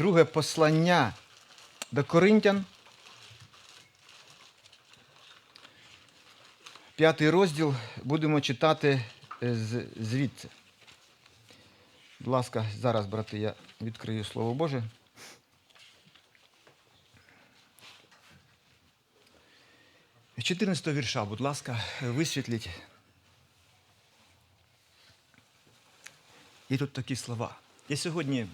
друге послання до Коринтян. П'ятий розділ будемо читати е, звідси. Будь ласка, зараз, брати, я відкрию Слово Боже. З 14 вірша, будь ласка, висвітліть. І тут такі слова. Я сьогодні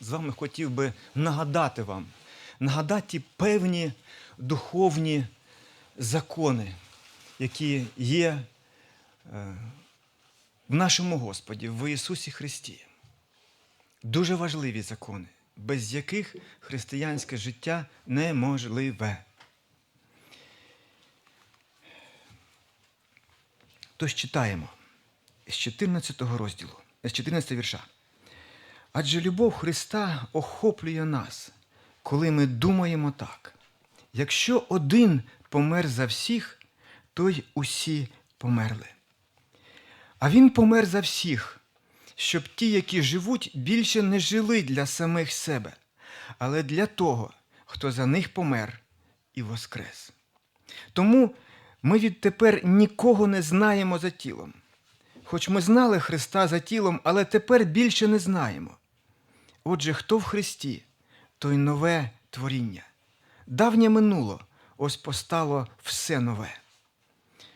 з вами хотів би нагадати вам, нагадати певні духовні закони, які є е, в нашому Господі, в Ісусі Христі. Дуже важливі закони, без яких християнське життя неможливе. Тож читаємо з 14 розділу, з 14 вірша. Адже любов Христа охоплює нас, коли ми думаємо так. Якщо один помер за всіх, то й усі померли. А Він помер за всіх, щоб ті, які живуть, більше не жили для самих себе, але для того, хто за них помер і воскрес. Тому ми відтепер нікого не знаємо за тілом. Хоч ми знали Христа за тілом, але тепер більше не знаємо. Отже, хто в Христі, той нове творіння. Давнє минуло, ось постало все нове.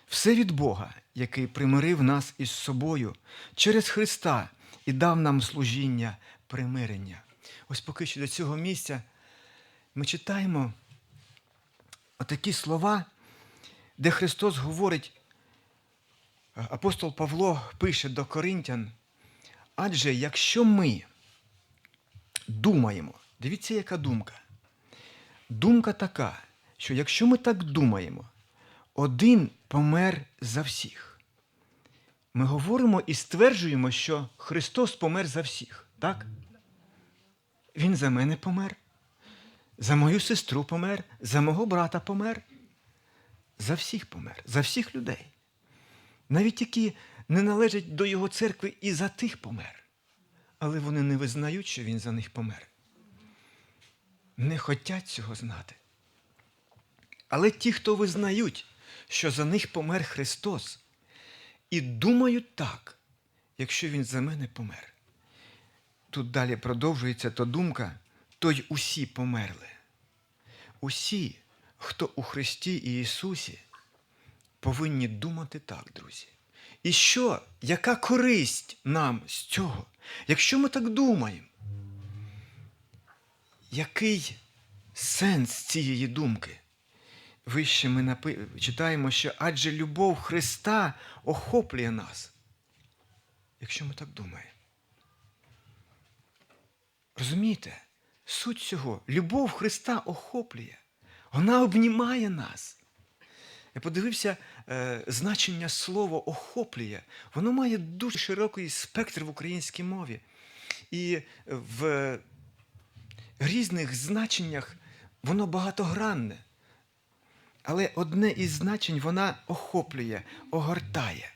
Все від Бога, який примирив нас із собою через Христа і дав нам служіння примирення. Ось поки що до цього місця ми читаємо отакі слова, де Христос говорить, апостол Павло пише до Коринтян, адже якщо ми думаємо, дивіться, яка думка. Думка така, що якщо ми так думаємо, один помер за всіх. Ми говоримо і стверджуємо, що Христос помер за всіх, так? Він за мене помер, за мою сестру помер, за мого брата помер, за всіх помер, за всіх людей. Навіть які не належать до його церкви і за тих помер. Але вони не визнають, що він за них помер. Не хочуть цього знати. Але ті, хто визнають, що за них помер Христос, і думають так, якщо Він за мене помер. Тут далі продовжується та думка, то й усі померли. Усі, хто у Христі і Ісусі, повинні думати так, друзі. І що, яка користь нам з цього, якщо ми так думаємо? Який сенс цієї думки? Вище ми напи... читаємо, що адже любов Христа охоплює нас. Якщо ми так думаємо. Розумієте, суть цього, любов Христа охоплює, вона обнімає нас. Я подивився е, значення слова охоплює. Воно має дуже широкий спектр в українській мові. І в різних значеннях воно багатогранне. Але одне із значень вона охоплює, огортає,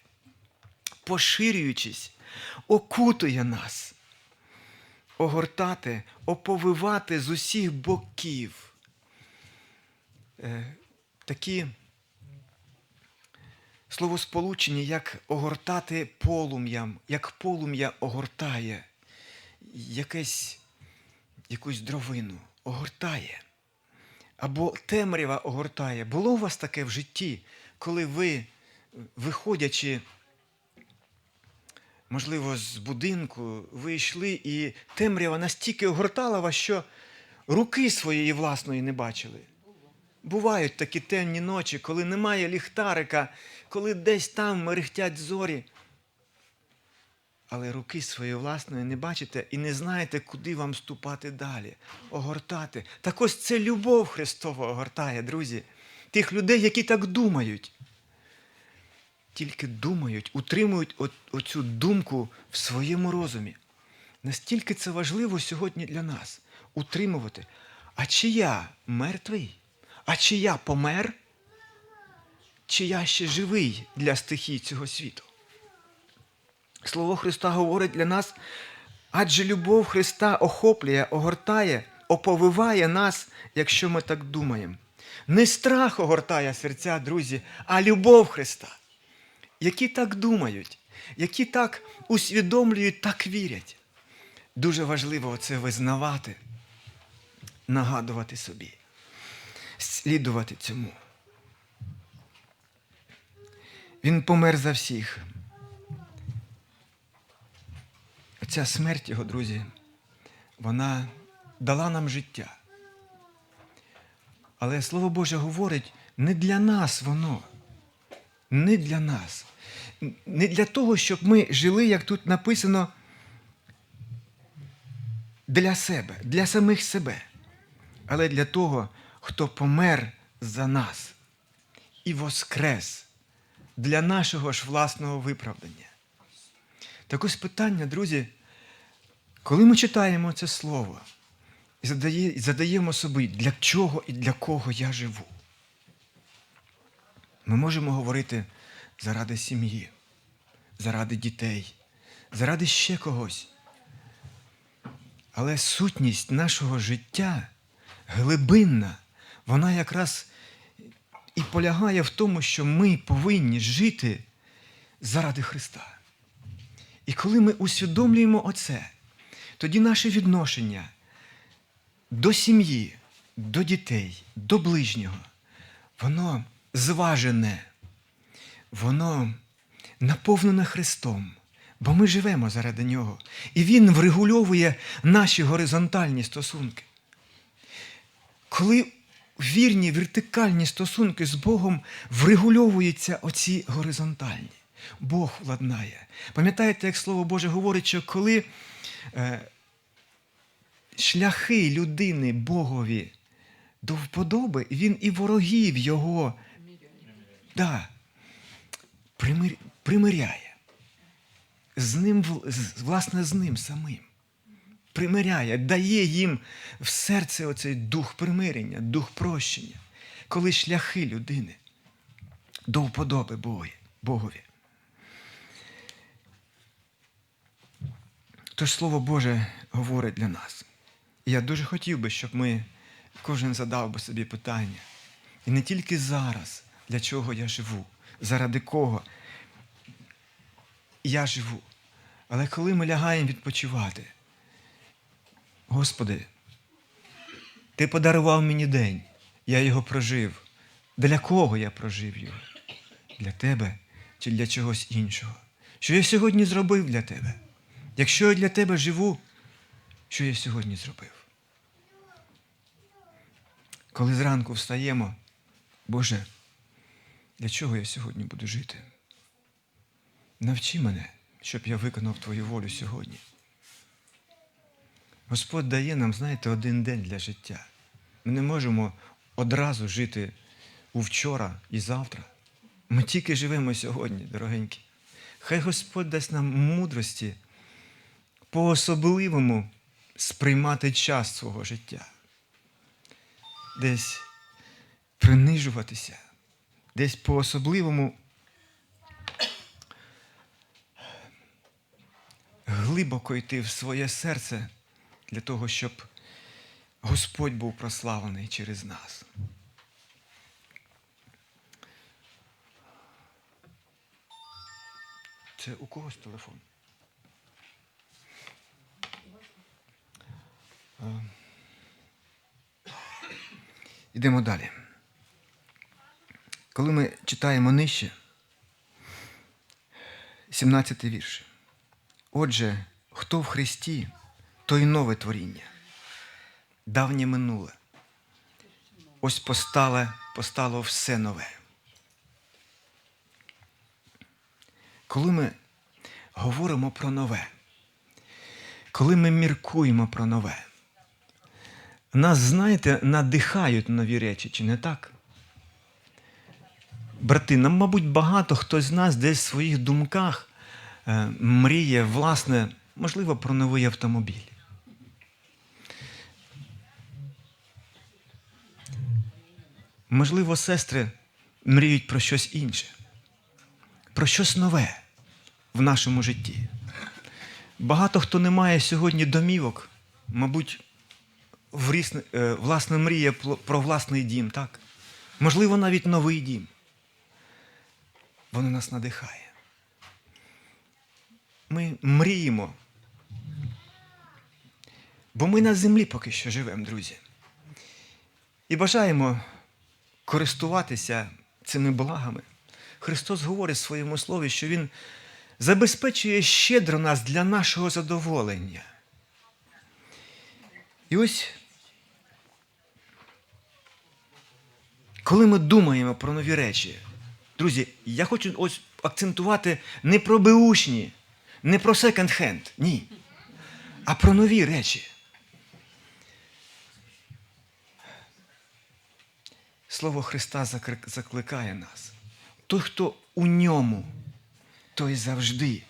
поширюючись, окутує нас. Огортати, оповивати з усіх боків. Е, такі словосполучення, як огортати полум'ям, як полум'я огортає якесь, якусь дровину, огортає. Або темрява огортає. Було у вас таке в житті, коли ви, виходячи, можливо, з будинку, ви йшли, і темрява настільки огортала вас, що руки своєї власної не бачили. Бувають такі темні ночі, коли немає ліхтарика, коли десь там мерехтять зорі. Але руки своєї власної не бачите і не знаєте, куди вам ступати далі, огортати. Так ось це любов Христова огортає, друзі. Тих людей, які так думають. Тільки думають, утримують оцю думку в своєму розумі. Настільки це важливо сьогодні для нас утримувати. А чи я мертвий? А чи я помер? Чи я ще живий для стихій цього світу? Слово Христа говорить для нас, адже любов Христа охоплює, огортає, оповиває нас, якщо ми так думаємо. Не страх огортає серця, друзі, а любов Христа. Які так думають, які так усвідомлюють, так вірять. Дуже важливо це визнавати, нагадувати собі, слідувати цьому. Він помер за всіх. Ця смерть його, друзі, вона дала нам життя. Але Слово Боже говорить, не для нас воно, не для нас. Не для того, щоб ми жили, як тут написано, для себе, для самих себе, але для того, хто помер за нас і воскрес для нашого ж власного виправдання. Так ось питання, друзі, коли ми читаємо це слово і задає, задаємо собі, для чого і для кого я живу, ми можемо говорити заради сім'ї, заради дітей, заради ще когось. Але сутність нашого життя глибинна, вона якраз і полягає в тому, що ми повинні жити заради Христа. І коли ми усвідомлюємо оце, тоді наше відношення до сім'ї, до дітей, до ближнього, воно зважене, воно наповнене Христом, бо ми живемо заради Нього. І Він врегульовує наші горизонтальні стосунки. Коли вірні вертикальні стосунки з Богом врегульовуються оці горизонтальні. Бог владнає. Пам'ятаєте, як Слово Боже говорить, що коли е, шляхи людини Богові до вподоби, він і ворогів його да, примиряє. З ним, власне, з ним самим. Примиряє, дає їм в серце оцей дух примирення, дух прощення, коли шляхи людини до вподоби Богові. Тож Слово Боже говорить для нас. І я дуже хотів би, щоб ми кожен задав би собі питання. І не тільки зараз, для чого я живу, заради кого я живу. Але коли ми лягаємо відпочивати, Господи, Ти подарував мені день, я його прожив. Для кого я прожив його? Для тебе чи для чогось іншого? Що я сьогодні зробив для тебе? Якщо я для тебе живу, що я сьогодні зробив? Коли зранку встаємо, Боже, для чого я сьогодні буду жити? Навчи мене, щоб я виконав Твою волю сьогодні. Господь дає нам, знаєте, один день для життя. Ми не можемо одразу жити у вчора і завтра. Ми тільки живемо сьогодні, дорогенькі. Хай Господь дасть нам мудрості по-особливому сприймати час свого життя. Десь принижуватися, десь по-особливому глибоко йти в своє серце для того, щоб Господь був прославлений через нас. Це у когось телефон? Е, Ідемо далі. Коли ми читаємо нижче, 17 вірш. Отже, хто в Христі, той нове творіння, давнє минуле. Ось постало, постало все нове. Коли ми говоримо про нове, коли ми міркуємо про нове, нас, знаєте, надихають нові речі, чи не так? Брати, нам, мабуть, багато хто з нас десь в своїх думках е, мріє, власне, можливо, про новий автомобіль. Можливо, сестри мріють про щось інше, про щось нове в нашому житті. Багато хто не має сьогодні домівок, мабуть, е, власна мрія пл- про власний дім, так? Можливо, навіть новий дім. Воно нас надихає. Ми мріємо. Бо ми на землі поки що живемо, друзі. І бажаємо користуватися цими благами. Христос говорить в своєму слові, що Він забезпечує щедро нас для нашого задоволення. І ось, коли ми думаємо про нові речі, друзі, я хочу ось акцентувати не про беушні, не про секонд-хенд, ні, а про нові речі. Слово Христа закликає нас. Той, хто у ньому, той завжди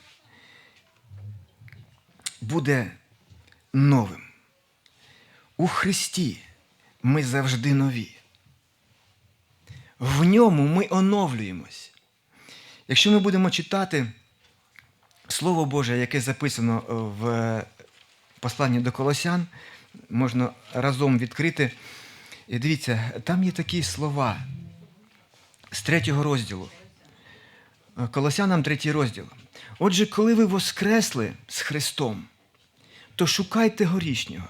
буде новим. У Христі ми завжди нові. В ньому ми оновлюємось. Якщо ми будемо читати Слово Боже, яке записано е, в посланні до Колосян, можна разом відкрити. І дивіться, там є такі слова з третього розділу. Е, Колосянам третій розділ. Отже, коли ви воскресли з Христом, то шукайте горішнього,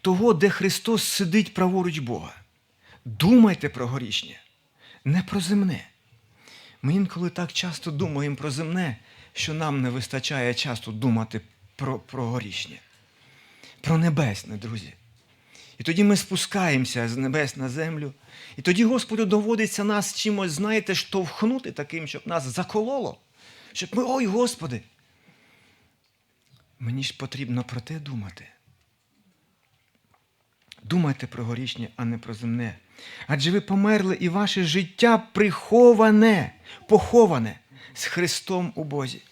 того, де Христос сидить праворуч Бога. Думайте про горішнє, не про земне. Ми інколи так часто думаємо про земне, що нам не вистачає часто думати про, про горішнє, про небесне, друзі. І тоді ми спускаємося з небес на землю. І тоді Господу доводиться нас чимось, знаєте, штовхнути таким, щоб нас закололо. Щоб ми, ой, Господи. Мені ж потрібно про те думати. Думайте про горішнє, а не про земне. Адже ви померли і ваше життя приховане, поховане з Христом у Бозі.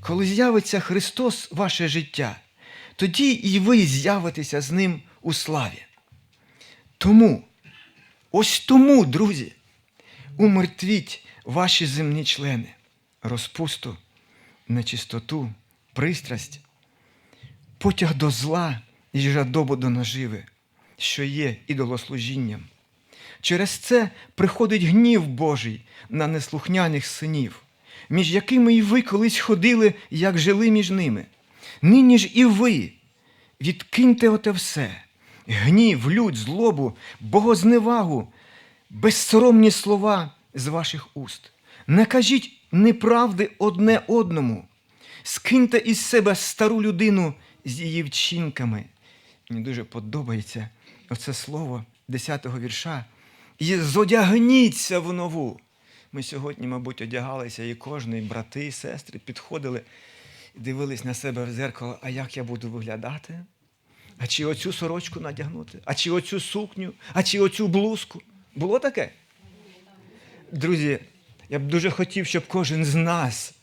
Коли з'явиться Христос, ваше життя, тоді і ви з'явитеся з Ним у славі. Тому, ось тому, друзі, умертвіть ваші земні члени, розпусту, нечистоту, пристрасть, потяг до зла і жадобу до наживи, що є ідолослужінням. Через це приходить гнів Божий на неслухняних синів, між якими і ви колись ходили, як жили між ними. Нині ж і ви відкиньте оте все, гнів, лють, злобу, богозневагу, безсоромні слова з ваших уст. Не кажіть неправди одне одному. Скиньте із себе стару людину з її вчинками. Мені дуже подобається оце слово 10-го вірша. І зодягніться в нову. Ми сьогодні, мабуть, одягалися, і кожний, брати і сестри, підходили дивились на себе в зеркало, а як я буду виглядати? А чи оцю сорочку надягнути? А чи оцю сукню? А чи оцю блузку? Було таке? Друзі, я б дуже хотів, щоб кожен з нас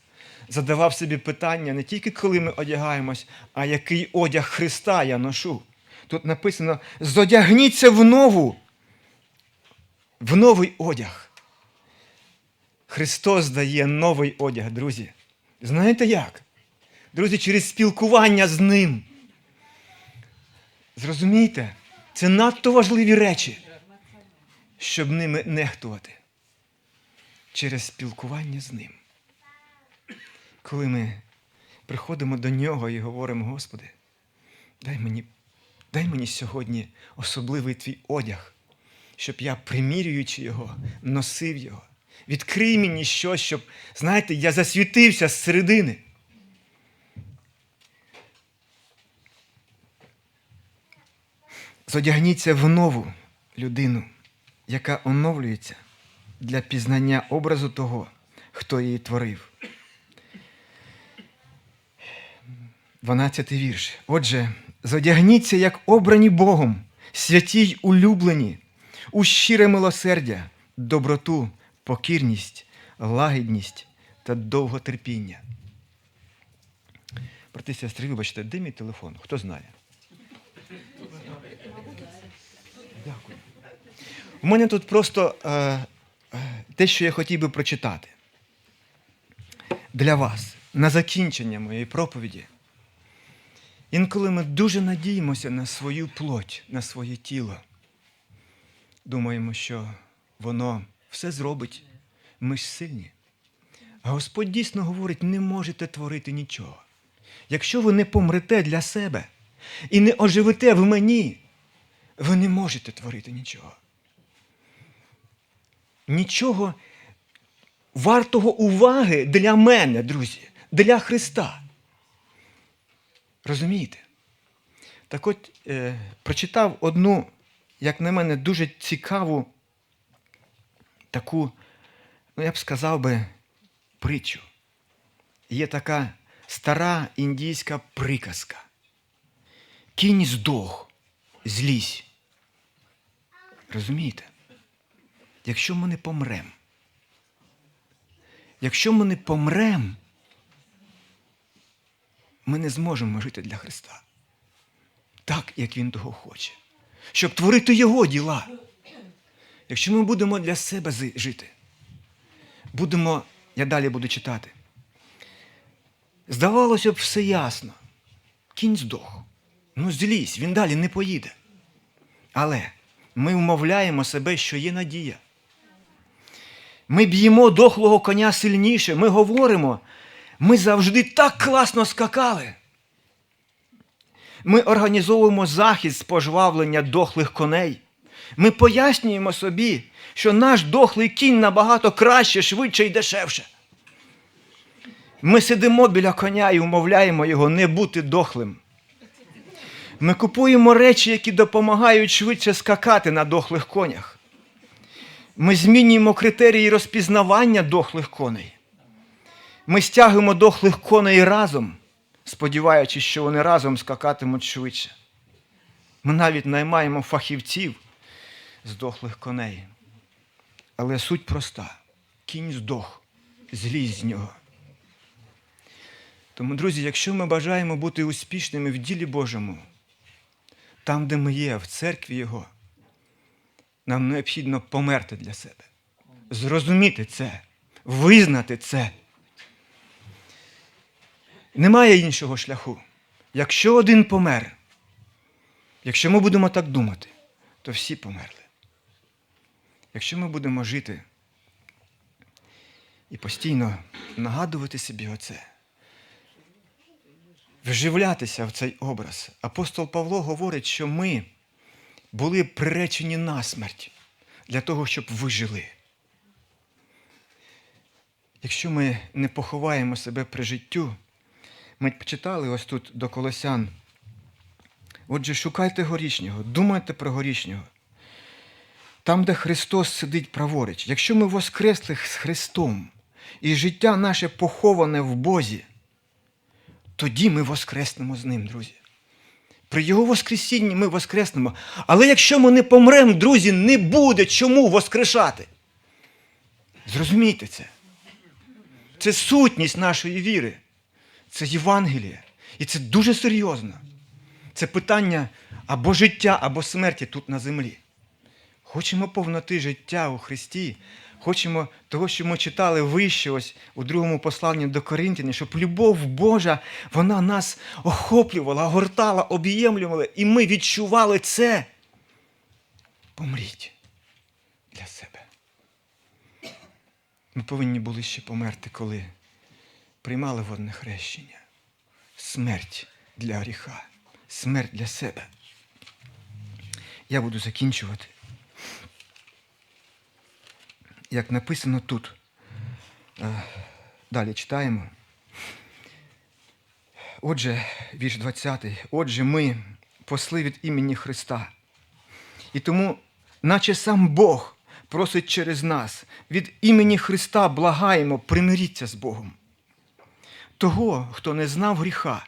задавав собі питання не тільки коли ми одягаємось, а який одяг Христа я ношу. Тут написано: зодягніться в нову, в новий одяг. Христос дає новий одяг, друзі. Знаєте як? Друзі, через спілкування з Ним. Зрозумійте, це надто важливі речі, щоб ними нехтувати. Через спілкування з Ним. Коли ми приходимо до Нього і говоримо, Господи, дай мені, дай мені сьогодні особливий твій одяг, щоб я, примірюючи його, носив його. Відкрий мені щось, щоб, знаєте, я засвітився з середини. Зодягніться в нову людину, яка оновлюється для пізнання образу того, хто її творив. 12 вірш. Отже, зодягніться, як обрані Богом, святі й улюблені, у щире милосердя, доброту, покірність, лагідність та довготерпіння. Брати сестри, вибачте, де мій телефон? Хто знає? У мене тут просто е, е, те, що я хотів би прочитати. Для вас на закінчення моєї проповіді. Інколи ми дуже надіємося на свою плоть, на своє тіло. Думаємо, що воно все зробить. Ми ж сильні. А Господь дійсно говорить, не можете творити нічого. Якщо ви не помрете для себе і не оживете в мені, ви не можете творити нічого. Нічого вартого уваги для мене, друзі, для Христа. Розумієте? Так от е, прочитав одну, як на мене, дуже цікаву таку, ну я б сказав би, притчу. Є така стара індійська приказка. Кінь здох, злізь. Розумієте? Якщо ми не помрем, якщо ми не помрем, ми не зможемо жити для Христа. Так, як Він того хоче. Щоб творити Його діла. Якщо ми будемо для себе жити, будемо, я далі буду читати. Здавалося б, все ясно. Кінь здох. Ну, злізь, він далі не поїде. Але ми вмовляємо себе, що є надія. Ми б'ємо дохлого коня сильніше, ми говоримо, ми завжди так класно скакали. Ми організовуємо захід з пожвавлення дохлих коней. Ми пояснюємо собі, що наш дохлий кінь набагато краще, швидше і дешевше. Ми сидимо біля коня і умовляємо його не бути дохлим. Ми купуємо речі, які допомагають швидше скакати на дохлих конях. Ми змінюємо критерії розпізнавання дохлих коней. Ми стягуємо дохлих коней разом, сподіваючись, що вони разом скакатимуть швидше. Ми навіть наймаємо фахівців з дохлих коней. Але суть проста: кінь здох, злізь з нього. Тому, друзі, якщо ми бажаємо бути успішними в ділі Божому, там, де ми є, в церкві Його, нам необхідно померти для себе, зрозуміти це, визнати це. Немає іншого шляху. Якщо один помер, якщо ми будемо так думати, то всі померли. Якщо ми будемо жити і постійно нагадувати собі оце, вживлятися в цей образ, апостол Павло говорить, що ми були приречені на смерть для того, щоб ви жили. Якщо ми не поховаємо себе при життю, ми читали ось тут до Колосян. Отже, шукайте горішнього, думайте про горішнього. Там, де Христос сидить праворуч. Якщо ми воскресли з Христом і життя наше поховане в Бозі, тоді ми воскреснемо з Ним, друзі. При Його Воскресінні ми воскреснемо. Але якщо ми не помремо, друзі, не буде чому воскрешати. Зрозумійте це. Це сутність нашої віри. Це Євангеліє. І це дуже серйозно. Це питання або життя, або смерті тут на землі. Хочемо повноти життя у Христі. Хочемо того, що ми читали вище ось у другому посланні до Коринтяни, щоб любов Божа, вона нас охоплювала, огортала, об'ємлювала, і ми відчували це. Помріть для себе. Ми повинні були ще померти, коли приймали водне хрещення. Смерть для гріха, смерть для себе. Я буду закінчувати. Як написано тут, Е, далі читаємо. Отже, вірш 20. Отже, ми посли від імені Христа. І тому, наче сам Бог просить через нас, від імені Христа благаємо, примиріться з Богом. Того, хто не знав гріха,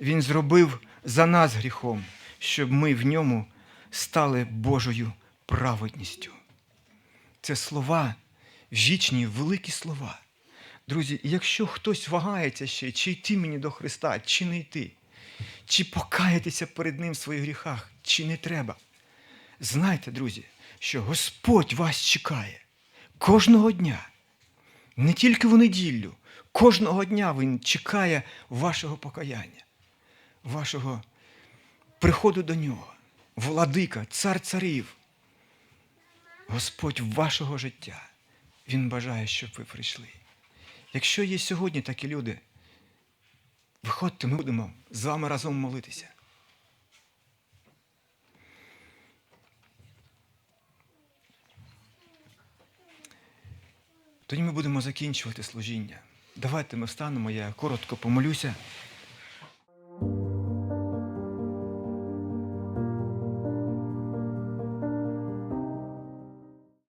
Він зробив за нас гріхом, щоб ми в ньому стали Божою праведністю. Це слова, вічні, великі слова. Друзі, якщо хтось вагається ще, чи йти мені до Христа, чи не йти, чи покаятися перед Ним в своїх гріхах, чи не треба. Знайте, друзі, що Господь вас чекає кожного дня, не тільки в неділю, кожного дня Він чекає вашого покаяння. вашого приходу до нього, владика, цар царів, Господь вашого життя. Він бажає, щоб ви прийшли. Якщо є сьогодні такі люди, виходьте, ми будемо з вами разом молитися. Тоді ми будемо закінчувати служіння. Давайте ми встанемо, я коротко помолюся.